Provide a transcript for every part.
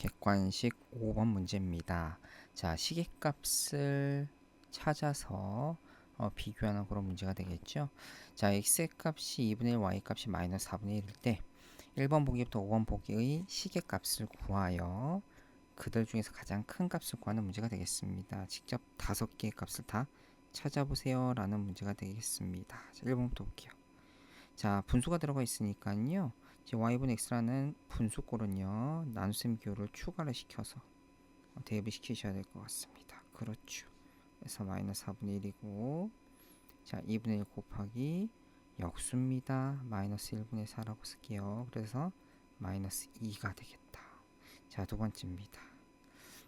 객관식 5번 문제입니다. 자, 시계값을 찾아서 어, 비교하는 그런 문제가 되겠죠. 자, x 값이 2분의 1, y 값이 마이너스 4분의 1일 때 1번 보기부터 5번 보기의 시계값을 구하여 그들 중에서 가장 큰 값을 구하는 문제가 되겠습니다. 직접 다섯 개의 값을 다 찾아보세요 라는 문제가 되겠습니다. 자, 1번부터 볼게요. 자, 분수가 들어가 있으니까요. 이제 y분의 x라는 분수꼴은요. 나눗셈 기호를 추가를 시켜서 대입을 시키셔야 될 것 같습니다. 그렇죠. 그래서 마이너스 4분의 1이고 자 2분의 1 곱하기 역수입니다. 마이너스 1분의 4라고 쓸게요. 그래서 마이너스 2가 되겠다. 자 두 번째입니다.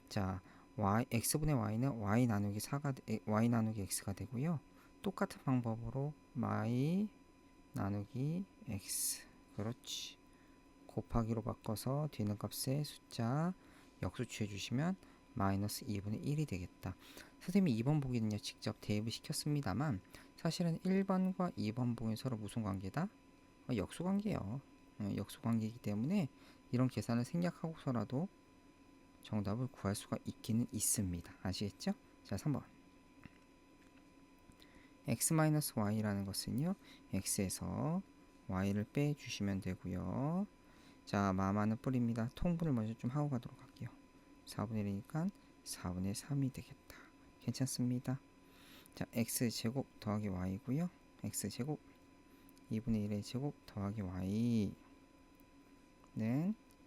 자 y x분의 y는 y 나누기 4가 되- 에, y 나누기 x가 되고요. 똑같은 방법으로 y 나누기 x 그렇지 곱하기로 바꿔서 뒤는 값의 숫자 역수 취해 주시면 마이너스 2분의 1이 되겠다. 선생님이 2번 보기는요 직접 대입을 시켰습니다만 사실은 1번과 2번 보기는 서로 무슨 관계다? 어, 역수 관계예요. 어, 역수 관계이기 때문에 이런 계산을 생략하고서라도 정답을 구할 수가 있기는 있습니다. 아시겠죠? 자 3번 x-y라는 것은요 x에서 y를 빼주시면 되고요. 자 마마는 뿌립니다. 통분을 먼저 좀 하고 가도록 할게요. 4분의 1이니까 4분의 3이 되겠다. 괜찮습니다. 자 x제곱 더하기 y고요. x제곱 2분의 1의 제곱 더하기 y는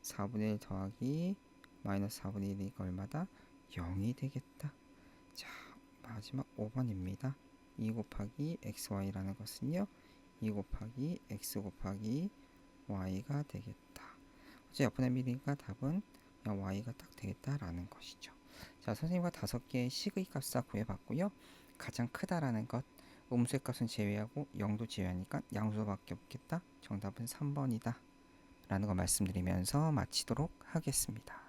4분의 1 더하기 마이너스 4분의 1이니까 얼마다? 0이 되겠다. 자 마지막 5번입니다. 2 곱하기 xy라는 것은요. 2 곱하기 x 곱하기 y가 되겠다. 어째 옆분의 미니까 답은 그냥 y가 딱 되겠다라는 것이죠. 자, 선생님과 다섯 개의 식의 값을 구해봤고요. 가장 크다라는 것, 음수의 값은 제외하고 0도 제외하니까 양수밖에 없겠다. 정답은 3번이다. 라는 거 말씀드리면서 마치도록 하겠습니다.